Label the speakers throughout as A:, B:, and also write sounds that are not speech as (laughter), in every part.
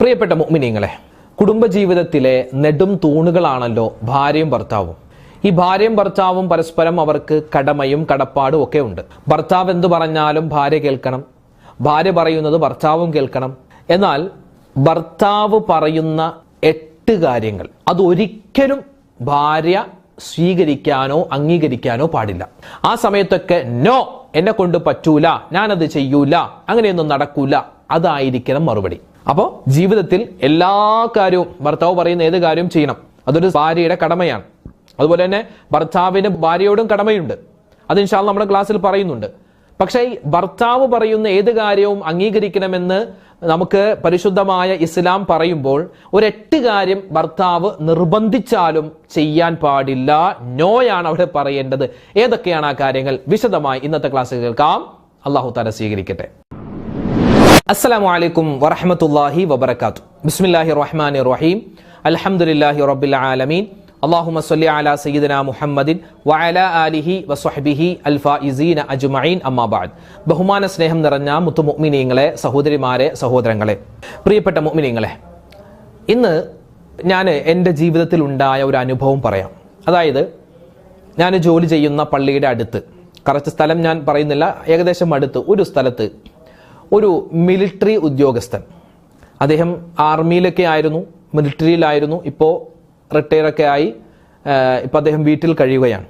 A: പ്രിയപ്പെട്ട മുഅ്മിനീങ്ങളെ കുടുംബജീവിതത്തിലെ നെടും തൂണുകളാണല്ലോ ഭാര്യയും ഭർത്താവും. ഈ ഭാര്യയും ഭർത്താവും പരസ്പരം അവർക്ക് കടമയും കടപ്പാടും ഒക്കെ ഉണ്ട്. ഭർത്താവ് എന്ത് പറഞ്ഞാലും ഭാര്യ കേൾക്കണം. ഭാര്യ പറയുന്നത് ഭർത്താവും കേൾക്കണം. എന്നാൽ ഭർത്താവ് പറയുന്ന എട്ട് കാര്യങ്ങൾ അത് ഒരിക്കലും ഭാര്യ സ്വീകരിക്കാനോ അംഗീകരിക്കാനോ പാടില്ല. ആ സമയത്തൊക്കെ നോ എന്നെ കൊണ്ട് പറ്റൂല ഞാനത് ചെയ്യൂല അങ്ങനെയൊന്നും നടക്കൂല അതായിരിക്കണം മറുപടി. അപ്പോൾ ജീവിതത്തിൽ എല്ലാ കാര്യവും ഭർത്താവ് പറയുന്ന ഏത് കാര്യവും ചെയ്യണം. അതൊരു ഭാര്യയുടെ കടമയാണ്. അതുപോലെ തന്നെ ഭർത്താവിന് ഭാര്യയോടും കടമയുണ്ട്. അത് ഇൻഷാൽ നമ്മുടെ ക്ലാസ്സിൽ പറയുന്നുണ്ട്. പക്ഷേ ഈ ഭർത്താവ് പറയുന്ന ഏത് കാര്യവും അംഗീകരിക്കണമെന്ന് നമുക്ക് പരിശുദ്ധമായ ഇസ്ലാം പറയുമ്പോൾ ഒരെട്ട് കാര്യം ഭർത്താവ് നിർബന്ധിച്ചാലും ചെയ്യാൻ പാടില്ല. നോയാണ് അവിടെ പറയേണ്ടത്. ഏതൊക്കെയാണ് ആ കാര്യങ്ങൾ? വിശദമായി ഇന്നത്തെ ക്ലാസ്സിൽ കേൾക്കാം. അള്ളാഹു തല സ്വീകരിക്കട്ടെ. അസ്സലാമു അലൈക്കും വറഹമത്തല്ലാഹി വബർക്കാത്തു ബിസ്മില്ലാഹി റഹ്മാൻ റഹീം അലഹമുല്ലാഹി റബ്ബിൽ ആലമീൻ. അള്ളാഹുമ സല്ലി അലാ സയ്യിദന മുഹമ്മദിൻ വഅല ആലിഹി വസ്വഹബിഹി അൽഫായിസീന അജ്മഈൻ അമ്മാ ബഅദ്. ബഹുമാന സ്നേഹം നിറഞ്ഞ മുത്തു മുഅ്മിനീങ്ങളെ സഹോദരിമാരെ സഹോദരങ്ങളെ പ്രിയപ്പെട്ട മുഅ്മിനീങ്ങളെ ഇന്ന് ഞാൻ എന്റെ ജീവിതത്തിൽ ഉണ്ടായ ഒരു അനുഭവം പറയാം. അതായത് ഞാൻ ജോലി ചെയ്യുന്ന പള്ളിയുടെ അടുത്ത് കറക്റ്റ് സ്ഥലം ഞാൻ പറയുന്നില്ല ഏകദേശം അടുത്ത് ഒരു സ്ഥലത്ത് ഒരു മിലിറ്ററി ഉദ്യോഗസ്ഥൻ. അദ്ദേഹം ആർമിയിലൊക്കെ ആയിരുന്നു മിലിറ്ററിയിലായിരുന്നു ഇപ്പോൾ റിട്ടയറൊക്കെ ആയി ഇപ്പോൾ അദ്ദേഹം വീട്ടിൽ കഴിയുകയാണ്.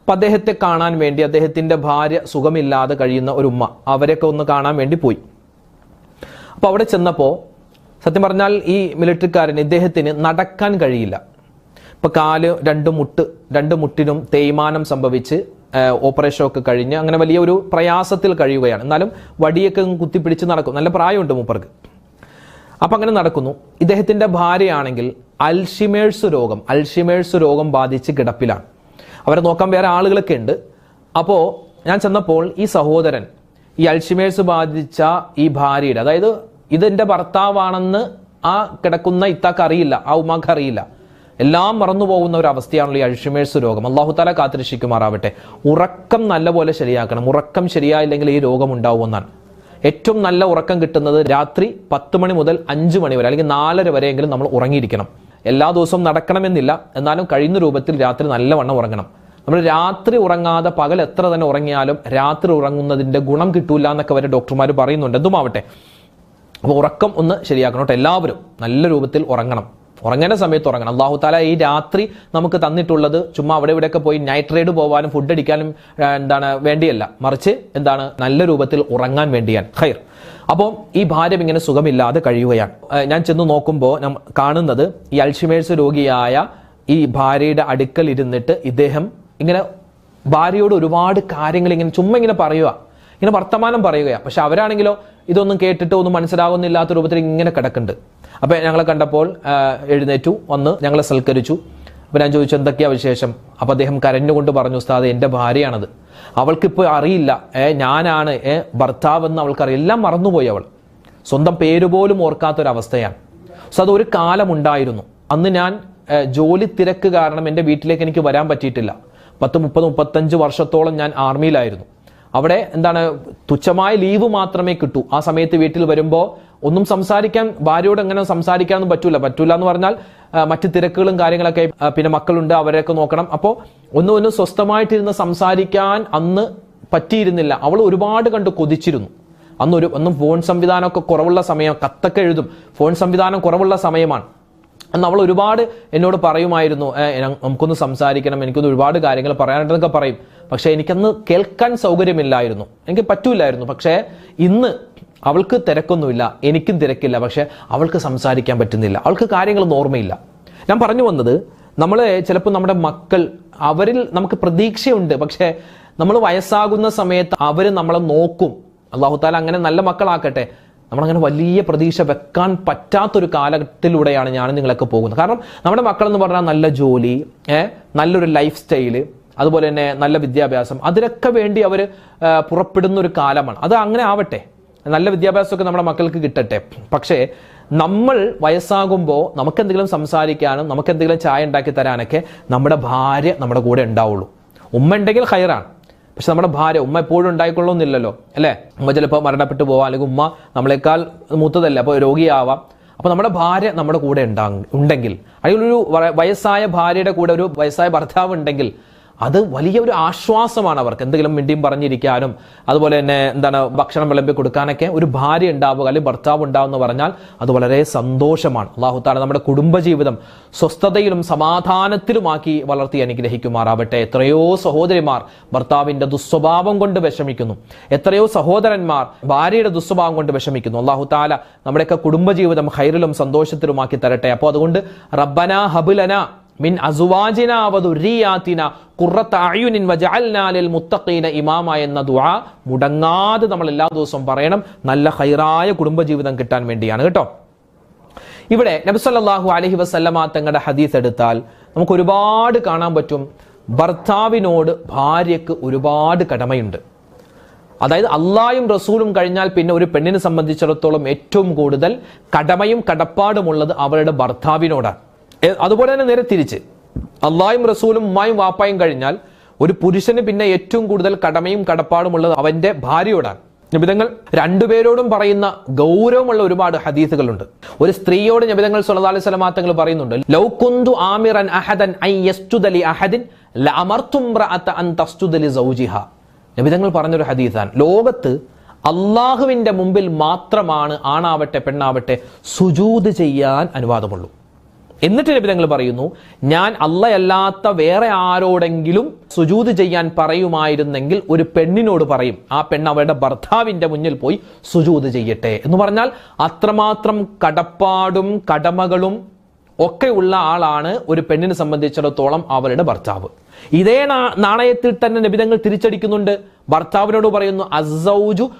A: അപ്പം അദ്ദേഹത്തെ കാണാൻ വേണ്ടി അദ്ദേഹത്തിന്റെ ഭാര്യ സുഖമില്ലാതെ കഴിയുന്ന ഒരു ഉമ്മ അവരെയൊക്കെ ഒന്ന് കാണാൻ വേണ്ടി പോയി. അപ്പോൾ അവിടെ ചെന്നപ്പോൾ സത്യം പറഞ്ഞാൽ ഈ മിലിറ്ററിക്കാരൻ ഇദ്ദേഹത്തിന് നടക്കാൻ കഴിയില്ല. ഇപ്പൊ കാൽ രണ്ട് മുട്ട് രണ്ട് മുട്ടിനും തേയ്മാനം സംഭവിച്ച് ഓപ്പറേഷൻ ഒക്കെ കഴിഞ്ഞ് അങ്ങനെ വലിയ ഒരു പ്രയാസത്തിൽ കഴിയുകയാണ്. എന്നാലും വടിയൊക്കെ കുത്തിപ്പിടിച്ച് നടക്കും. നല്ല പ്രായമുണ്ട് മൂപ്പർക്ക്. അപ്പം അങ്ങനെ നടക്കുന്നു. ഇദ്ദേഹത്തിന്റെ ഭാര്യയാണെങ്കിൽ അൽഷിമേഴ്സ് രോഗം അൽഷിമേഴ്സ് രോഗം ബാധിച്ച് കിടപ്പിലാണ്. അവരെ നോക്കാൻ വേറെ ആളുകളൊക്കെ ഉണ്ട്. അപ്പോൾ ഞാൻ ചെന്നപ്പോൾ ഈ സഹോദരൻ ഈ അൽഷിമേഴ്സ് ബാധിച്ച ഈ ഭാര്യയുടെ അതായത് ഇതെന്റെ ഭർത്താവാണെന്ന് ആ കിടക്കുന്ന ഇത്താക്ക് അറിയില്ല ആ ഉമ്മാക്ക് അറിയില്ല. എല്ലാം മറന്നു പോകുന്ന ഒരു അവസ്ഥയാണല്ലോ ഈ അഴിഷിമേഴ്സ് രോഗം. അള്ളാഹു താല കാത്തിരക്ഷിക്കുമാറാവട്ടെ. ഉറക്കം നല്ലപോലെ ശരിയാക്കണം. ഉറക്കം ശരിയായില്ലെങ്കിൽ ഈ രോഗം ഉണ്ടാവുമെന്നാണ് ഏറ്റവും നല്ല ഉറക്കം കിട്ടുന്നത് രാത്രി പത്ത് മണി മുതൽ അഞ്ച് മണി വരെ അല്ലെങ്കിൽ നാലര വരെയെങ്കിലും നമ്മൾ ഉറങ്ങിയിരിക്കണം. എല്ലാ ദിവസവും നടക്കണമെന്നില്ല. എന്നാലും കഴിയുന്ന രൂപത്തിൽ രാത്രി നല്ലവണ്ണം ഉറങ്ങണം. നമ്മൾ രാത്രി ഉറങ്ങാതെ പകൽ എത്ര തന്നെ ഉറങ്ങിയാലും രാത്രി ഉറങ്ങുന്നതിന്റെ ഗുണം കിട്ടൂല എന്നൊക്കെ വരെ ഡോക്ടർമാർ പറയുന്നുണ്ട്. എന്തുമാവട്ടെ? അപ്പോൾ ഉറക്കം ഒന്ന് ശരിയാക്കണം കേട്ടോ. എല്ലാവരും നല്ല രൂപത്തിൽ ഉറങ്ങണം. ഉറങ്ങേണ്ട സമയത്ത് ഉറങ്ങണം. അള്ളാഹു താല ഈ രാത്രി നമുക്ക് തന്നിട്ടുള്ളത് ചുമ്മാ അവിടെ ഇവിടെയൊക്കെ പോയി നൈറ്റ് റൈഡ് പോകാനും ഫുഡ് അടിക്കാനും എന്താണ് വേണ്ടിയല്ല. മറിച്ച് എന്താണ് നല്ല രൂപത്തിൽ ഉറങ്ങാൻ വേണ്ടിയാണ്. ഖൈർ. അപ്പോൾ ഈ ഭാര്യ ഇങ്ങനെ സുഖമില്ലാതെ കഴിയുകയാണ്. ഞാൻ ചെന്ന് നോക്കുമ്പോൾ കാണുന്നത് ഈ അൽഷിമേഴ്സ് രോഗിയായ ഈ ഭാര്യയുടെ അടുക്കൽ ഇരുന്നിട്ട് ഇദ്ദേഹം ഇങ്ങനെ ഭാര്യയോട് ഒരുപാട് കാര്യങ്ങൾ ഇങ്ങനെ ചുമ്മാ ഇങ്ങനെ പറയുക ഇങ്ങനെ വർത്തമാനം പറയുകയാണ് പക്ഷെ അവരാണെങ്കിലോ ഇതൊന്നും കേട്ടിട്ട് ഒന്നും മനസ്സിലാകുന്നില്ലാത്ത രൂപത്തിൽ ഇങ്ങനെ കിടക്കുന്നുണ്ട്. അപ്പൊ ഞങ്ങളെ കണ്ടപ്പോൾ എഴുന്നേറ്റു വന്ന് ഞങ്ങളെ സൽക്കരിച്ചു. അപ്പോൾ ഞാൻ ചോദിച്ചു എന്തൊക്കെയാണ് വിശേഷം? അപ്പോൾ അദ്ദേഹം കരഞ്ഞുകൊണ്ട് പറഞ്ഞു ഉസ്താദ് എന്റെ ഭാര്യയാണത്. അവൾക്കിപ്പോൾ അറിയില്ല. ഏ ഞാനാണ്. ഏ ഭർത്താവെന്ന് അവൾക്കറിയാം. എല്ലാം മറന്നുപോയി അവൾ. സ്വന്തം പേര് പോലും ഓർക്കാത്തൊരവസ്ഥയാണ്. സോ അത് ഒരു കാലമുണ്ടായിരുന്നു. അന്ന് ഞാൻ ജോലി തിരക്ക് കാരണം എന്റെ വീട്ടിലേക്ക് എനിക്ക് വരാൻ പറ്റിയിട്ടില്ല. പത്ത് മുപ്പത് മുപ്പത്തഞ്ച് വർഷത്തോളം ഞാൻ ആർമിയിലായിരുന്നു. അവിടെ എന്താണ് തുച്ഛമായ ലീവ് മാത്രമേ കിട്ടൂ. ആ സമയത്ത് വീട്ടിൽ വരുമ്പോൾ ഒന്നും സംസാരിക്കാൻ ഭാര്യയോട് എങ്ങനെ സംസാരിക്കാനൊന്നും പറ്റൂല. പറ്റൂല എന്ന് പറഞ്ഞാൽ മറ്റ് തിരക്കുകളും കാര്യങ്ങളൊക്കെ പിന്നെ മക്കളുണ്ട് അവരെയൊക്കെ നോക്കണം. അപ്പോൾ ഒന്നും ഒന്നും സ്വസ്ഥമായിട്ടിരുന്ന് സംസാരിക്കാൻ അന്ന് പറ്റിയിരുന്നില്ല. അവൾ ഒരുപാട് കണ്ട് കൊതിച്ചിരുന്നു. അന്ന് ഒരു ഒന്നും ഫോൺ സംവിധാനമൊക്കെ കുറവുള്ള സമയം കത്തൊക്കെ എഴുതും. ഫോൺ സംവിധാനം കുറവുള്ള സമയമാണ്. അവൾ ഒരുപാട് എന്നോട് പറയുമായിരുന്നു നമുക്കൊന്ന് സംസാരിക്കണം എനിക്കൊന്ന് ഒരുപാട് കാര്യങ്ങൾ പറയാനുണ്ടെന്നൊക്കെ പറയും. പക്ഷേ എനിക്കന്ന് കേൾക്കാൻ സൗകര്യമില്ലായിരുന്നു. എനിക്ക് പറ്റൂലായിരുന്നു പക്ഷേ ഇന്ന് അവൾക്ക് തിരക്കൊന്നുമില്ല എനിക്കും തിരക്കില്ല. പക്ഷേ അവൾക്ക് സംസാരിക്കാൻ പറ്റുന്നില്ല. അവൾക്ക് കാര്യങ്ങളൊന്നും ഓർമ്മയില്ല. ഞാൻ പറഞ്ഞു വന്നത് നമ്മൾ ചിലപ്പോൾ നമ്മുടെ മക്കൾ അവരിൽ നമുക്ക് പ്രതീക്ഷയുണ്ട്. പക്ഷേ നമ്മൾ വയസ്സാകുന്ന സമയത്ത് അവർ നമ്മളെ നോക്കും. അള്ളാഹുത്താല അങ്ങനെ നല്ല മക്കളാക്കട്ടെ. നമ്മളങ്ങനെ വലിയ പ്രതീക്ഷ വെക്കാൻ പറ്റാത്തൊരു കാലത്തിലൂടെയാണ് ഞാൻ നിങ്ങളൊക്കെ പോകുന്നത്. കാരണം നമ്മുടെ മക്കളെന്ന് പറഞ്ഞാൽ നല്ല ജോലി നല്ലൊരു ലൈഫ് സ്റ്റൈൽ അതുപോലെ തന്നെ നല്ല വിദ്യാഭ്യാസം. അതിനൊക്കെ വേണ്ടി അവർ പുറപ്പെടുന്ന ഒരു കാലമാണ്. അത് അങ്ങനെ ആവട്ടെ. നല്ല വിദ്യാഭ്യാസമൊക്കെ നമ്മുടെ മക്കൾക്ക് കിട്ടട്ടെ. പക്ഷേ നമ്മൾ വയസ്സാകുമ്പോൾ നമുക്കെന്തെങ്കിലും സംസാരിക്കാനും നമുക്ക് എന്തെങ്കിലും ചായ ഉണ്ടാക്കി തരാനൊക്കെ നമ്മുടെ ഭാര്യ നമ്മുടെ കൂടെ ഉണ്ടാവുള്ളൂ. ഉമ്മ ഉണ്ടെങ്കിൽ ഹൈറാണ്. പക്ഷെ നമ്മുടെ ഭാര്യ ഉമ്മ എപ്പോഴും ഉണ്ടായിക്കൊള്ളുന്നില്ലല്ലോ അല്ലേ? ഉമ്മ ചിലപ്പോൾ മരണപ്പെട്ടു പോവാം അല്ലെങ്കിൽ ഉമ്മ നമ്മളെക്കാൾ മൂത്തതല്ല അപ്പോൾ രോഗിയാവാം. അപ്പോൾ നമ്മുടെ ഭാര്യ നമ്മുടെ കൂടെ ഉണ്ടാ ഉണ്ടെങ്കിൽ അല്ലെങ്കിൽ ഒരു വയസ്സായ ഭാര്യയുടെ കൂടെ ഒരു വയസ്സായ ഭർത്താവ് ഉണ്ടെങ്കിൽ അത് വലിയ ഒരു ആശ്വാസമാണ് അവർക്ക്. എന്തെങ്കിലും മിണ്ടിയും പറഞ്ഞിരിക്കാനും അതുപോലെ തന്നെ എന്താണ് ഭക്ഷണം വിളമ്പി കൊടുക്കാനൊക്കെ ഒരു ഭാര്യ ഉണ്ടാവുക അല്ലെങ്കിൽ ഭർത്താവ് ഉണ്ടാവുക എന്ന് പറഞ്ഞാൽ അത് വളരെ സന്തോഷമാണ്. അള്ളാഹു നമ്മുടെ കുടുംബജീവിതം സ്വസ്ഥതയിലും സമാധാനത്തിലുമാക്കി വളർത്തി അനുഗ്രഹിക്കുമാറാവട്ടെ. എത്രയോ സഹോദരിമാർ ഭർത്താവിന്റെ ദുസ്വഭാവം കൊണ്ട് വിഷമിക്കുന്നു. എത്രയോ സഹോദരന്മാർ ഭാര്യയുടെ ദുസ്വഭാവം കൊണ്ട് വിഷമിക്കുന്നു. അള്ളാഹു താല നമ്മുടെയൊക്കെ കുടുംബജീവിതം ഹൈറിലും സന്തോഷത്തിലുമാക്കി തരട്ടെ. അപ്പോൾ അതുകൊണ്ട് റബ്ബന ഹബുലന മിൻ അസുവാജിന വദുരിയാത്തിന ഖുറത്ത അയുനിൻ മുത്തഖീന ഇമാമ എന്ന ദുആ മുടങ്ങാതെ നമ്മൾ എല്ലാ ദിവസവും പറയണം. നല്ല ഹൈറായ കുടുംബജീവിതം കിട്ടാൻ വേണ്ടിയാണ് കേട്ടോ. ഇവിടെ നബി അലഹി വസല്ലമ തങ്ങളുടെ ഹദീസ് എടുത്താൽ നമുക്ക് ഒരുപാട് കാണാൻ പറ്റും. ഭർത്താവിനോട് ഭാര്യയ്ക്ക് ഒരുപാട് കടമയുണ്ട്. അതായത് അള്ളായും റസൂലും കഴിഞ്ഞാൽ പിന്നെ ഒരു പെണ്ണിനെ സംബന്ധിച്ചിടത്തോളം ഏറ്റവും കൂടുതൽ കടമയും കടപ്പാടുമുള്ളത് അവരുടെ ഭർത്താവിനോടാണ്. അതുപോലെ തന്നെ നേരെ തിരിച്ച്. അള്ളായും റസൂലും ഉമ്മായും വാപ്പായും കഴിഞ്ഞാൽ ഒരു പുരുഷന് പിന്നെ ഏറ്റവും കൂടുതൽ കടമയും കടപ്പാടുമുള്ളത് അവന്റെ ഭാര്യയോടാണ്. നിബിതങ്ങൾ രണ്ടുപേരോടും പറയുന്ന ഗൗരവമുള്ള ഒരുപാട് ഹദീസുകളുണ്ട്. ഒരു സ്ത്രീയോട് നിബിതങ്ങൾ സുലതാലി തങ്ങൾ പറയുന്നുണ്ട് ലൗകുന്തു ആമിറൻ അഹദൻ ഐ യസ്തുദലി അഹദിൻ നബിതങ്ങൾ പറഞ്ഞൊരു ഹദീസാണ്. ലോകത്ത് അള്ളാഹുവിന്റെ മുമ്പിൽ മാത്രമാണ് ആണാവട്ടെ പെണ്ണാവട്ടെ സുജൂത് ചെയ്യാൻ അനുവാദമുള്ളൂ. എന്നിട്ട് ലഭിതങ്ങൾ പറയുന്നു ഞാൻ അല്ലയല്ലാത്ത വേറെ ആരോടെങ്കിലും സുജൂത് ചെയ്യാൻ പറയുമായിരുന്നെങ്കിൽ ഒരു പെണ്ണിനോട് പറയും ആ പെണ്ണ് അവരുടെ ഭർത്താവിന്റെ മുന്നിൽ പോയി സുജൂത് ചെയ്യട്ടെ. എന്ന് പറഞ്ഞാൽ അത്രമാത്രം കടപ്പാടും കടമകളും ഒക്കെ ഉള്ള ആളാണ് ഒരു പെണ്ണിനെ സംബന്ധിച്ചിടത്തോളം അവരുടെ ഭർത്താവ്. ഇതേ നാണയത്തിൽ തന്നെ നിബിധങ്ങൾ തിരിച്ചടിക്കുന്നുണ്ട്. ഭർത്താവിനോട് പറയുന്നു അസൗജു.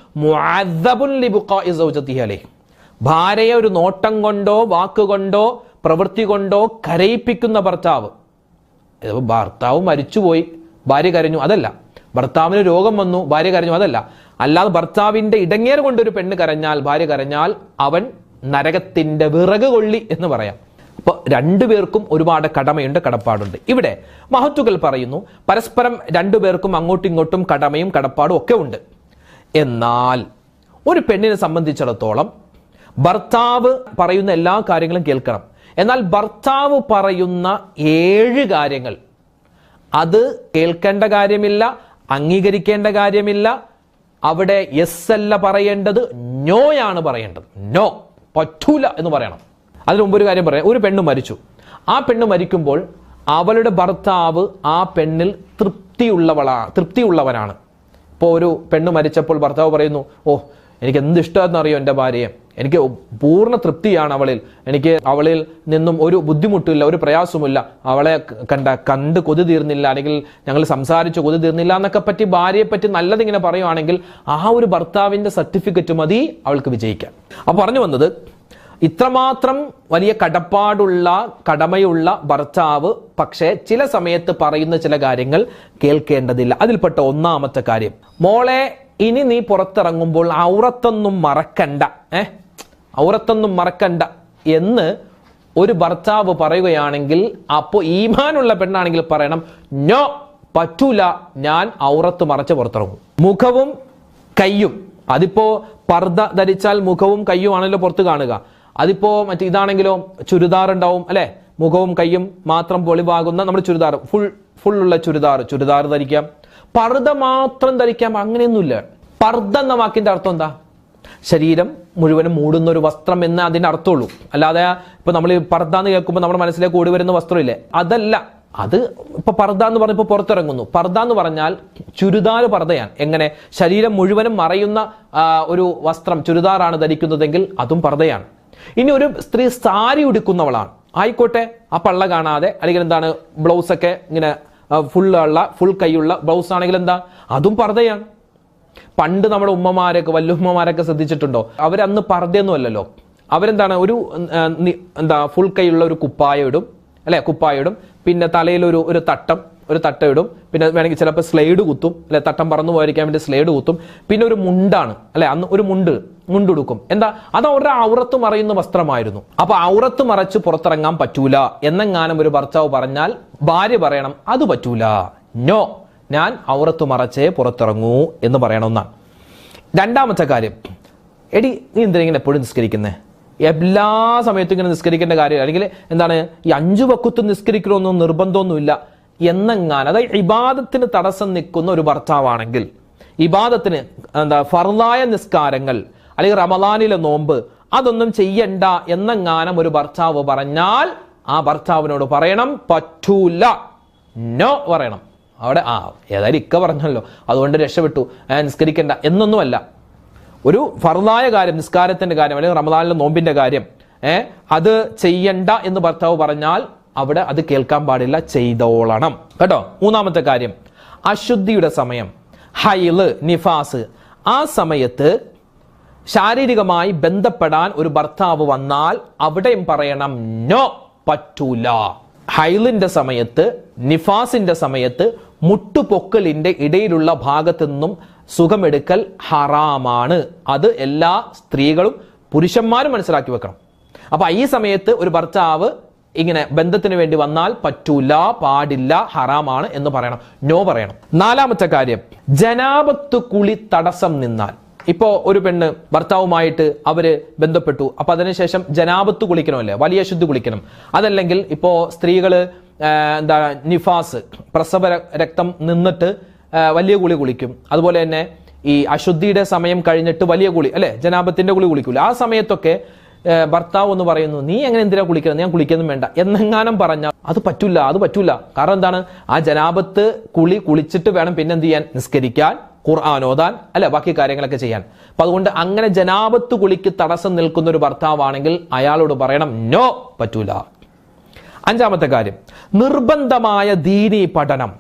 A: ഭാര്യയെ ഒരു നോട്ടം കൊണ്ടോ വാക്കുകൊണ്ടോ പ്രവൃത്തി കൊണ്ടോ കരയിപ്പിക്കുന്ന ഭർത്താവ്. ഭർത്താവ് മരിച്ചുപോയി ഭാര്യ കരഞ്ഞു അതല്ല. ഭർത്താവിന് രോഗം വന്നു ഭാര്യ കരഞ്ഞു അതല്ല. അല്ലാതെ ഭർത്താവിന്റെ ഇടങ്ങേറ് കൊണ്ടൊരു പെണ്ണ് കരഞ്ഞാൽ ഭാര്യ കരഞ്ഞാൽ അവൻ നരകത്തിന്റെ വിറക് കൊള്ളി എന്ന് പറയാം. അപ്പൊ രണ്ടുപേർക്കും ഒരുപാട് കടമയുണ്ട് കടപ്പാടുണ്ട്. ഇവിടെ മഹത്തുകൾ പറയുന്നു പരസ്പരം രണ്ടുപേർക്കും അങ്ങോട്ടും ഇങ്ങോട്ടും കടമയും കടപ്പാടും ഒക്കെ ഉണ്ട്. എന്നാൽ ഒരു പെണ്ണിനെ സംബന്ധിച്ചിടത്തോളം ഭർത്താവ് പറയുന്ന എല്ലാ കാര്യങ്ങളും കേൾക്കണം. എന്നാൽ ഭർത്താവ് പറയുന്ന ഏഴ് കാര്യങ്ങൾ. അത് കേൾക്കേണ്ട കാര്യമില്ല അംഗീകരിക്കേണ്ട കാര്യമില്ല. അവിടെ എസ് അല്ല പറയേണ്ടത് നോയാണ് പറയേണ്ടത്. നോ പറ്റൂല എന്ന് പറയണം. അതിന് മുമ്പ് ഒരു കാര്യം പറയാം. ഒരു പെണ്ണ് മരിച്ചു. ആ പെണ്ണ് മരിക്കുമ്പോൾ അവളുടെ ഭർത്താവ് ആ പെണ്ണിൽ തൃപ്തിയുള്ളവളാ തൃപ്തിയുള്ളവനാണ്. ഇപ്പോൾ ഒരു പെണ്ണ് മരിച്ചപ്പോൾ ഭർത്താവ് പറയുന്നു ഓ എനിക്ക് എന്ത് ഇഷ്ടമെന്നറിയോ എന്റെ ഭാര്യയെ? എനിക്ക് പൂർണ തൃപ്തിയാണ് അവളിൽ. എനിക്ക് അവളിൽ നിന്നും ഒരു ബുദ്ധിമുട്ടില്ല ഒരു പ്രയാസമില്ല അവളെ കണ്ട കണ്ട് കൊതി തീർന്നില്ല. അല്ലെങ്കിൽ ഞങ്ങൾ സംസാരിച്ച് കൊതി തീർന്നില്ല എന്നൊക്കെ പറ്റി ഭാര്യയെ പറ്റി നല്ലതിങ്ങനെ പറയുവാണെങ്കിൽ ആ ഒരു ഭർത്താവിന്റെ സർട്ടിഫിക്കറ്റ് മതി അവൾക്ക് വിജയിക്കാൻ. അപ്പൊ പറഞ്ഞു വന്നത് ഇത്രമാത്രം വലിയ കടപ്പാടുള്ള കടമയുള്ള ഭർത്താവ് പക്ഷേ ചില സമയത്ത് പറയുന്ന ചില കാര്യങ്ങൾ കേൾക്കേണ്ടതില്ല. അതിൽപ്പെട്ട ഒന്നാമത്തെ കാര്യം. മോളെ ഇനി നീ പുറത്തിറങ്ങുമ്പോൾ ഔറത്തൊന്നും മറക്കണ്ട. ഏ? ഔറത്തൊന്നും മറക്കണ്ട. എന്ന് ഒരു ഭർത്താവ് പറയുകയാണെങ്കിൽ അപ്പോൾ ഈമാനുള്ള പെണ്ണാണെങ്കിൽ പറയണം നോ പറ്റൂല. ഞാൻ ഔറത്ത് മറച്ച് പുറത്തിറങ്ങും. മുഖവും കയ്യും. അതിപ്പോ പർദ്ദ ധരിച്ചാൽ മുഖവും കയ്യും ആണല്ലോ പുറത്ത് കാണുക. അതിപ്പോ മറ്റേ ഇതാണെങ്കിലോ ചുരിദാർ ഉണ്ടാവും അല്ലെ? മുഖവും കയ്യും മാത്രം പൊളിവാകുന്ന നമ്മുടെ ചുരിദാർ. ഫുൾ ഫുൾ ഉള്ള ചുരിദാർ. ചുരിദാർ ധരിക്കാം. പർദ്ദ മാത്രം ധരിക്കാം. അങ്ങനെയൊന്നുമില്ല. പർദ്ദ എന്ന വാക്കിന്റെ അർത്ഥം എന്താ? ശരീരം മുഴുവനും മൂടുന്ന ഒരു വസ്ത്രം എന്ന് അതിന്റെ അർത്ഥമുള്ളൂ. അല്ലാതെ ഇപ്പൊ നമ്മൾ പർദ്ദ എന്ന് കേൾക്കുമ്പോൾ നമ്മുടെ മനസ്സിലേക്ക് ഓടി വരുന്ന വസ്ത്രമില്ലേ? അതല്ല. അത് ഇപ്പൊ പർദ്ദ എന്ന് പറഞ്ഞപ്പോൾ പുറത്തിറങ്ങുന്നു. പർദ്ദ എന്ന് പറഞ്ഞാൽ ചുരിദാർ പർദ്ദയാണ്. എങ്ങനെ? ശരീരം മുഴുവനും മറയുന്ന ഒരു വസ്ത്രം ചുരിദാറാണ് ധരിക്കുന്നതെങ്കിൽ അതും പർദ്ദയാണ്. ഇനി ഒരു സ്ത്രീ സാരി ഉടുക്കുന്നവളാണ്. ആയിക്കോട്ടെ ആ പള്ള കാണാതെ അല്ലെങ്കിൽ എന്താണ് ബ്ലൗസ് ഒക്കെ ഇങ്ങനെ ഫുൾ ഉള്ള ഫുൾ കൈയുള്ള ബ്ലൗസ് ആണെങ്കിൽ എന്താ? അതും പർദ്ദയാണ്. പണ്ട് നമ്മുടെ ഉമ്മമാരൊക്കെ വല്ലുമ്മമാരൊക്കെ ശ്രദ്ധിച്ചിട്ടുണ്ടോ? അവരന്ന് പർദ്ദയൊന്നും അല്ലല്ലോ അവരെന്താണ് ഒരു എന്താ ഫുൾ കൈയുള്ള ഒരു കുപ്പായ ഇടും. അല്ലെ? കുപ്പായ ഇടും. പിന്നെ തലയിൽ ഒരു ഒരു തട്ടം ഒരു തട്ട ഇടും. പിന്നെ വേണമെങ്കിൽ ചിലപ്പോൾ സ്ലൈഡ് കുത്തും. അല്ലെ? തട്ടം പറന്നു പോയിരിക്കാൻ വേണ്ടി സ്ലൈഡ് കുത്തും. പിന്നെ ഒരു മുണ്ടാണ്. അല്ലെ? അന്ന് ഒരു മുണ്ട് മുണ്ടുടുക്കും എന്താ? അത് അവരുടെ ഔറത്ത് മറയുന്ന വസ്ത്രമായിരുന്നു. അപ്പൊ ഔറത്ത് മറച്ച് പുറത്തിറങ്ങാൻ പറ്റൂല. എന്നെങ്ങാനും ഒരു ഭർത്താവ് പറഞ്ഞാൽ ഭാര്യ പറയണം അത് പറ്റൂല. നോ. ഞാൻ ഔറത്ത് മറച്ചേ പുറത്തിറങ്ങൂ എന്ന് പറയണമെന്നാണ് രണ്ടാമത്തെ കാര്യം എടി നീ എന്തിനാ ഇങ്ങനെ എപ്പോഴും നിസ്കരിക്കുന്നത് എല്ലാ സമയത്തും ഇങ്ങനെ നിസ്കരിക്കേണ്ട കാര്യം അല്ലെങ്കിൽ എന്താണ് ഈ അഞ്ചു വക്കുത്ത് നിസ്കരിക്കണമെന്നും നിർബന്ധമൊന്നുമില്ല. എന്നെങ്ങാൻ അതായത് ഇബാദത്തിന് തടസ്സം നിൽക്കുന്ന ഒരു ഭർത്താവാണെങ്കിൽ ഇബാദത്തിന് എന്താ ഫർലായ നിസ്കാരങ്ങൾ അല്ലെങ്കിൽ റമദാനിലെ നോമ്പ് അതൊന്നും ചെയ്യണ്ട എന്നെങ്ങാനും ഒരു ഭർത്താവ് പറഞ്ഞാൽ ആ ഭർത്താവിനോട് പറയണം പറ്റൂല. നോ പറയണം. അവിടെ ആ ഏതായാലും ഇക്ക പറഞ്ഞല്ലോ. അതുകൊണ്ട് രക്ഷപ്പെട്ടു. നിസ്കരിക്കണ്ട. എന്നൊന്നുമല്ല. ഒരു ഫറുതായ കാര്യം നിസ്കാരത്തിന്റെ കാര്യം അല്ലെങ്കിൽ റമദാനിലെ നോമ്പിന്റെ കാര്യം ഏഹ് അത് ചെയ്യണ്ട എന്ന് ഭർത്താവ് പറഞ്ഞാൽ അവിടെ അത് കേൾക്കാൻ പാടില്ല ചെയ്തോളണം. കേട്ടോ? മൂന്നാമത്തെ കാര്യം. അശുദ്ധിയുടെ സമയം. ഹൈൽ നിഫാസ്. ആ സമയത്ത് ശാരീരികമായി ബന്ധപ്പെടാൻ ഒരു ഭർത്താവ് വന്നാൽ അവിടെയും പറയണം നോ പറ്റൂല. ഹൈലിന്റെ സമയത്ത് നിഫാസിന്റെ സമയത്ത് മുട്ടുപൊക്കലിന്റെ ഇടയിലുള്ള ഭാഗത്തു നിന്നും സുഖമെടുക്കൽ ഹറാമാണ്. അത് എല്ലാ സ്ത്രീകളും പുരുഷന്മാരും മനസ്സിലാക്കി വെക്കണം. അപ്പൊ ഈ സമയത്ത് ഒരു ഭർത്താവ് ഇങ്ങനെ ബന്ധത്തിന് വേണ്ടി വന്നാൽ പറ്റൂല പാടില്ല ഹറാമാണ് എന്ന് പറയണം. നോ പറയണം. നാലാമത്തെ കാര്യം ജനാപത്ത് കുളി തടസ്സം നിന്നാൽ. ഇപ്പോ ഒരു പെണ്ണ് ഭർത്താവുമായിട്ട് അവർ ബന്ധപ്പെട്ടു. അപ്പൊ അതിനുശേഷം ജനാപത്ത് കുളിക്കണമല്ലേ? വലിയ ശുദ്ധി കുളിക്കണം. അതല്ലെങ്കിൽ ഇപ്പോ സ്ത്രീകൾ എന്താ നിഫാസ് പ്രസവ രക്തം നിന്നിട്ട് വലിയ കുളി കുളിക്കും. അതുപോലെ തന്നെ ഈ അശുദ്ധിയുടെ സമയം കഴിഞ്ഞിട്ട് വലിയ കുളി അല്ലെ? ജനാപത്തിന്റെ കുളി കുളിക്കൂല. ആ സമയത്തൊക്കെ ഭർത്താവ് എന്ന് പറയുന്നു നീ എങ്ങനെ എന്തിനാ കുളിക്കുന്നത്? ഞാൻ കുളിക്കുന്നു വേണ്ട. എന്നെങ്ങാനും പറഞ്ഞാൽ അത് പറ്റൂല അത് പറ്റൂല. കാരണം എന്താണ്? ആ ജനാപത്ത് കുളി കുളിച്ചിട്ട് വേണം പിന്നെ എന്ത് ചെയ്യാൻ? നിസ്കരിക്കാൻ ഖുർആൻ അല്ല? ബാക്കി കാര്യങ്ങളൊക്കെ ചെയ്യാൻ. അപ്പൊ അതുകൊണ്ട് അങ്ങനെ ജനാപത്ത് കുളിക്ക് തടസ്സം നിൽക്കുന്ന ഒരു ഭർത്താവാണെങ്കിൽ അയാളോട് പറയണം നോ പറ്റൂല. അഞ്ചാമത്തെ കാര്യം. നിർബന്ധമായ ദീനി പഠനം.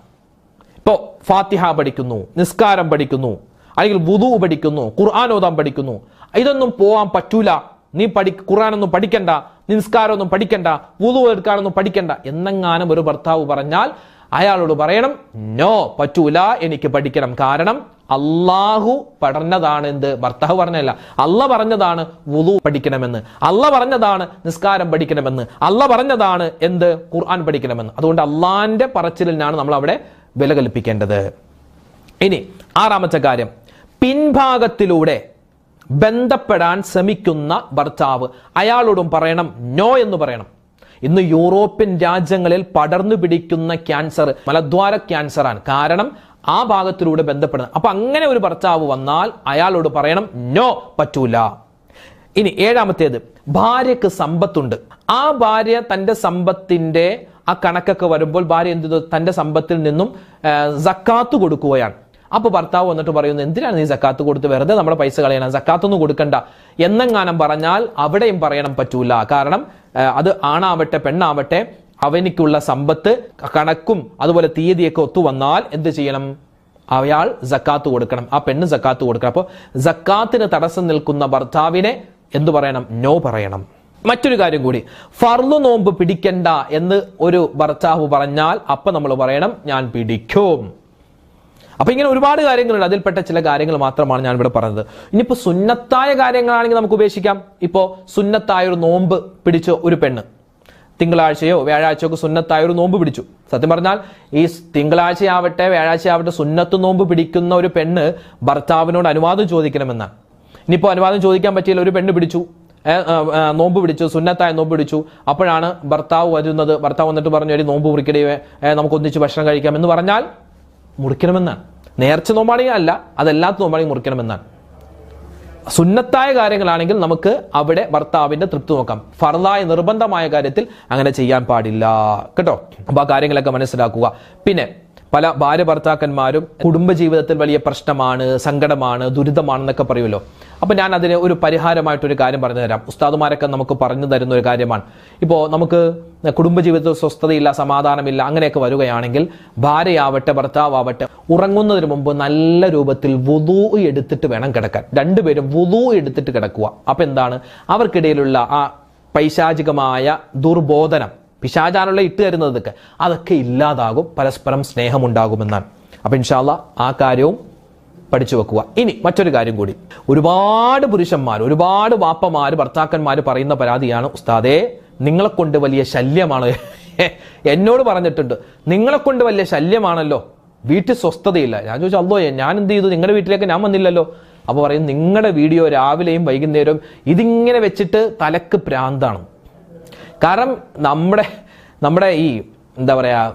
A: ഇപ്പോ ഫാത്തിഹ പഠിക്കുന്നു നിസ്കാരം പഠിക്കുന്നു അല്ലെങ്കിൽ വുദു പഠിക്കുന്നു ഖുർആൻ ഓതാൻ പഠിക്കുന്നു. ഇതൊന്നും പോവാൻ പറ്റൂല. നീ പഠി ഖുർആനൊന്നും പഠിക്കണ്ട നിസ്കാരമൊന്നും പഠിക്കണ്ട വുദു എടുക്കാനൊന്നും പഠിക്കണ്ട. എന്നെങ്ങാനും ഒരു ഭർത്താവ് പറഞ്ഞാൽ അയാളോട് പറയണം നോ പറ്റൂല എനിക്ക് പഠിക്കണം. കാരണം അള്ളാഹു പഠനതാണ് എന്ത് ഭർത്താവ് പറഞ്ഞല്ല അല്ല പറഞ്ഞതാണ് വുളു പഠിക്കണമെന്ന്. അല്ല പറഞ്ഞതാണ് നിസ്കാരം പഠിക്കണമെന്ന്. അല്ല പറഞ്ഞതാണ് എന്ത്? ഖുർആൻ പഠിക്കണമെന്ന്. അതുകൊണ്ട് അള്ളാന്റെ പറച്ചിലിനാണ് നമ്മൾ അവിടെ വില കൽപ്പിക്കേണ്ടത്. ഇനി ആറാമത്തെ കാര്യം. പിൻഭാഗത്തിലൂടെ ബന്ധപ്പെടാൻ ശ്രമിക്കുന്ന ഭർത്താവ് അയാളോടും പറയണം നോ എന്ന് പറയണം. ഇന്ന് യൂറോപ്യൻ രാജ്യങ്ങളിൽ പടർന്നു പിടിക്കുന്ന ക്യാൻസർ മലദ്വാര ക്യാൻസറാണ്. കാരണം ആ ഭാഗത്തിലൂടെ ബന്ധപ്പെടുന്നത്. അപ്പൊ അങ്ങനെ ഒരു ഭർത്താവ് വന്നാൽ അയാളോട് പറയണം നോ പറ്റൂല. ഇനി ഏഴാമത്തേത് ഭാര്യക്ക് സമ്പത്തുണ്ട്. ആ ഭാര്യ തന്റെ സമ്പത്തിന്റെ ആ കണക്കൊക്കെ വരുമ്പോൾ ഭാര്യ എന്ത്? തന്റെ സമ്പത്തിൽ നിന്നും സക്കാത്ത് കൊടുക്കുകയാണ്. അപ്പൊ ഭർത്താവ് വന്നിട്ട് പറയുന്നു എന്തിനാണ് നീ സക്കാത്ത് കൊടുത്ത്? വെറുതെ നമ്മുടെ പൈസ കളയണം സക്കാത്തൊന്നും കൊടുക്കണ്ട. എന്നെങ്ങാനും പറഞ്ഞാൽ അവിടെയും പറയണം പറ്റൂല. കാരണം അത് ആണാവട്ടെ പെണ്ണാവട്ടെ അവനിക്കുള്ള സമ്പത്ത് കണക്കും അതുപോലെ തീയതിയൊക്കെ ഒത്തു വന്നാൽ എന്ത് ചെയ്യണം? അയാൾ സക്കാത്ത് കൊടുക്കണം. ആ പെണ്ണ് സക്കാത്ത് കൊടുക്കണം. അപ്പോൾ സക്കാത്തിന് തടസ്സം നിൽക്കുന്ന ഭർത്താവിനെ എന്തു പറയണം? നോ പറയണം. മറ്റൊരു കാര്യം കൂടി. ഫർദ് നോമ്പ് പിടിക്കണ്ട എന്ന് ഒരു ഭർത്താവ് പറഞ്ഞാൽ അപ്പൊ നമ്മൾ പറയണം ഞാൻ പിടിക്കും. അപ്പൊ ഇങ്ങനെ ഒരുപാട് കാര്യങ്ങളുണ്ട്. അതിൽപ്പെട്ട ചില കാര്യങ്ങൾ മാത്രമാണ് ഞാൻ ഇവിടെ പറഞ്ഞത്. ഇനിയിപ്പോ സുന്നത്തായ കാര്യങ്ങളാണെങ്കിൽ നമുക്ക് ഉപേക്ഷിക്കാം. ഇപ്പോ സുന്നത്തായ ഒരു നോമ്പ് പിടിച്ച ഒരു പെണ്ണ്. തിങ്കളാഴ്ചയോ വ്യാഴാഴ്ചയോ ഒക്കെ സുന്നത്തായ ഒരു നോമ്പ് പിടിച്ചു. സത്യം പറഞ്ഞാൽ ഈ തിങ്കളാഴ്ചയാവട്ടെ വ്യാഴാഴ്ചയാവട്ടെ സുന്നത്ത് നോമ്പ് പിടിക്കുന്ന ഒരു പെണ്ണ് ഭർത്താവിനോട് അനുവാദം ചോദിക്കണമെന്നാണ്. ഇനിയിപ്പോൾ അനുവാദം ചോദിക്കാൻ പറ്റിയില്ല ഒരു പെണ്ണ് പിടിച്ചു. നോമ്പ് പിടിച്ചു സുന്നത്തായ നോമ്പ് പിടിച്ചു. അപ്പോഴാണ് ഭർത്താവ് വരുന്നത്. ഭർത്താവ് വന്നിട്ട് പറഞ്ഞു ഒരു നോമ്പ് മുറിക്കടിയേ നമുക്ക് ഒന്നിച്ച് ഭക്ഷണം കഴിക്കാം എന്ന് പറഞ്ഞാൽ മുറിക്കണമെന്നാണ്. നേർച്ച നോമ്പാണെങ്കിൽ അല്ല അതല്ലാത്ത നോമ്പാണെങ്കിൽ മുറിക്കണമെന്നാണ്. സുന്നത്തായ കാര്യങ്ങളാണെങ്കിൽ നമുക്ക് അവിടെ ഭർത്താവിന്റെ തൃപ്തി നോക്കാം. ഫർദായ നിർബന്ധമായ കാര്യത്തിൽ അങ്ങനെ ചെയ്യാൻ പാടില്ല. കേട്ടോ? അപ്പൊ ആ കാര്യങ്ങളൊക്കെ മനസ്സിലാക്കുക. പിന്നെ പല ഭാര്യ ഭർത്താക്കന്മാരും കുടുംബജീവിതത്തിൽ വലിയ പ്രശ്നമാണ് സങ്കടമാണ് ദുരിതമാണെന്നൊക്കെ പറയുമല്ലോ. അപ്പൊ ഞാൻ അതിന് ഒരു പരിഹാരമായിട്ടൊരു കാര്യം പറഞ്ഞു തരാം. ഉസ്താദുമാരൊക്കെ നമുക്ക് പറഞ്ഞു തരുന്ന ഒരു കാര്യമാണ്. ഇപ്പോൾ നമുക്ക് കുടുംബജീവിതത്തിൽ സ്വസ്ഥതയില്ല സമാധാനമില്ല അങ്ങനെയൊക്കെ വരികയാണെങ്കിൽ ഭാര്യയാവട്ടെ ഭർത്താവട്ടെ ഉറങ്ങുന്നതിന് മുമ്പ് നല്ല രൂപത്തിൽ വുദൂ എടുത്തിട്ട് വേണം കിടക്കാൻ. രണ്ടുപേരും വുദൂ എടുത്തിട്ട് കിടക്കുക. അപ്പൊ എന്താണ്? അവർക്കിടയിലുള്ള ആ പൈശാചികമായ ദുർബോധനം പിശാചാനുള്ള ഇട്ട് തരുന്നതൊക്കെ അതൊക്കെ ഇല്ലാതാകും പരസ്പരം സ്നേഹമുണ്ടാകുമെന്നാണ്. അപ്പൊ ഇൻഷാല്ല ആ കാര്യവും പഠിച്ചു വെക്കുക. ഇനി മറ്റൊരു കാര്യം കൂടി. ഒരുപാട് പുരുഷന്മാർ ഒരുപാട് വാപ്പമാർ ഭർത്താക്കന്മാർ പറയുന്ന പരാതിയാണ് ഉസ്താദേ നിങ്ങളെ കൊണ്ട് വലിയ ശല്യമാണ്. (laughs) എന്നോട് പറഞ്ഞിട്ടുണ്ട് നിങ്ങളെ കൊണ്ട് വലിയ ശല്യമാണല്ലോ. വീട്ടിൽ സ്വസ്ഥതയില്ല. ഞാൻ ചോദിച്ചു അല്ലോ ഞാൻ എന്ത് ചെയ്തു? നിങ്ങളുടെ വീട്ടിലേക്ക് ഞാൻ വന്നില്ലല്ലോ. അപ്പോൾ പറയും നിങ്ങളുടെ വീഡിയോ രാവിലെയും വൈകുന്നേരവും ഇതിങ്ങനെ വെച്ചിട്ട് തലക്ക് പ്രാന്താണ്. കാരണം നമ്മുടെ നമ്മുടെ ഈ എന്താ പറയാ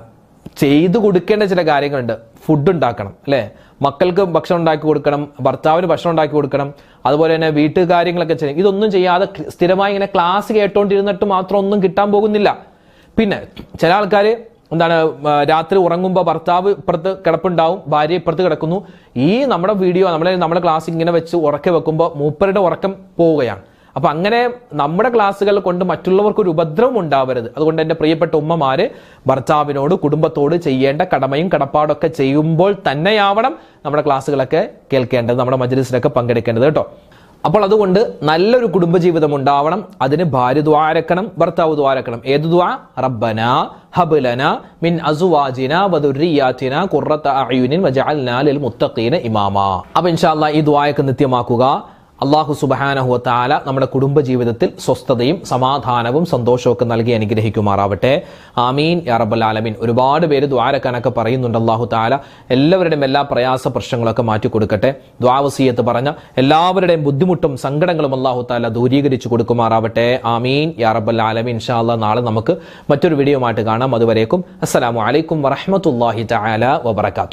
A: ചെയ്തു കൊടുക്കേണ്ട ചില കാര്യങ്ങളുണ്ട്. ഫുഡ് ഉണ്ടാക്കണം അല്ലേ? മക്കൾക്ക് ഭക്ഷണം ഉണ്ടാക്കി കൊടുക്കണം ഭർത്താവിന് ഭക്ഷണം ഉണ്ടാക്കി കൊടുക്കണം അതുപോലെ തന്നെ വീട്ടുകാര്യങ്ങളൊക്കെ ചെയ്യണം. ഇതൊന്നും ചെയ്യാതെ സ്ഥിരമായി ഇങ്ങനെ ക്ലാസ് കേട്ടോണ്ടിരുന്നിട്ട് മാത്രം ഒന്നും കിട്ടാൻ പോകുന്നില്ല. പിന്നെ ചില ആൾക്കാർ എന്താണ് രാത്രി ഉറങ്ങുമ്പോൾ ഭർത്താവ് ഇപ്പുറത്ത് കിടപ്പുണ്ടാവും ഭാര്യ ഇപ്പുറത്ത് കിടക്കുന്നു. ഈ നമ്മുടെ വീഡിയോ നമ്മളെ നമ്മുടെ ക്ലാസ് ഇങ്ങനെ വെച്ച് ഉറക്കി വെക്കുമ്പോൾ മൂപ്പരുടെ ഉറക്കം പോവുകയാണ്. അപ്പൊ അങ്ങനെ നമ്മുടെ ക്ലാസ്സുകൾ കൊണ്ട് മറ്റുള്ളവർക്ക് ഒരു ഉപദ്രവം ഉണ്ടാവരുത്. അതുകൊണ്ട് എന്റെ പ്രിയപ്പെട്ട ഉമ്മമാര് ഭർത്താവിനോട് കുടുംബത്തോട് ചെയ്യേണ്ട കടമയും കടപ്പാടൊക്കെ ചെയ്യുമ്പോൾ തന്നെയാവണം നമ്മുടെ ക്ലാസ്സുകളൊക്കെ കേൾക്കേണ്ടത് നമ്മുടെ മജ്ലിസിലൊക്കെ പങ്കെടുക്കേണ്ടത് കേട്ടോ. അപ്പോൾ അതുകൊണ്ട് നല്ലൊരു കുടുംബജീവിതം ഉണ്ടാവണം. അതിന് ഭാര്യ ദ്വാരക്കണം ഭർത്താവ് ദ്വാരക്കണം ഏത് ദ്വാ റബ്ബന ഹബുലന മിൻ അസുവാജിന വധുരിയാറ്റിന കുറത്ത അയുനിൻ വജഅൽനാ ലിൽ മുത്തഖീന ഇമാമ. അപ്പോൾ ഇൻഷാല്ല ഈ ദ്വായൊക്കെ നിത്യമാക്കുക. അള്ളാഹു സുബഹാനഹു താല നമ്മുടെ കുടുംബജീവിതത്തിൽ സ്വസ്ഥതയും സമാധാനവും സന്തോഷവും നൽകി അനുഗ്രഹിക്കുമാറാവട്ടെ. ആമീൻ. യാ റബ്ബൽ ആലമീൻ. ഒരുപാട് പേര് ദ്വാരക്കാനൊക്കെ പറയുന്നുണ്ട് അള്ളാഹു താല എല്ലാവരുടെയും എല്ലാ പ്രയാസ പ്രശ്നങ്ങളൊക്കെ മാറ്റി കൊടുക്കട്ടെ. ദ്വാവസീയത്ത് പറഞ്ഞ എല്ലാവരുടെയും ബുദ്ധിമുട്ടും സങ്കടങ്ങളും അള്ളാഹു താല ദൂരീകരിച്ചു കൊടുക്കുമാറാവട്ടെ. ആമീൻ. യാ റബ്ബൽ ആലമീൻ. ഇൻഷാ അല്ലാ നാളെ നമുക്ക് മറ്റൊരു വീഡിയോ ആയിട്ട് കാണാം. അതുവരേക്കും അസ്സലാമു അലൈക്കും വറഹ്മത്തുള്ളാഹി തആല വബറകാതുഹു.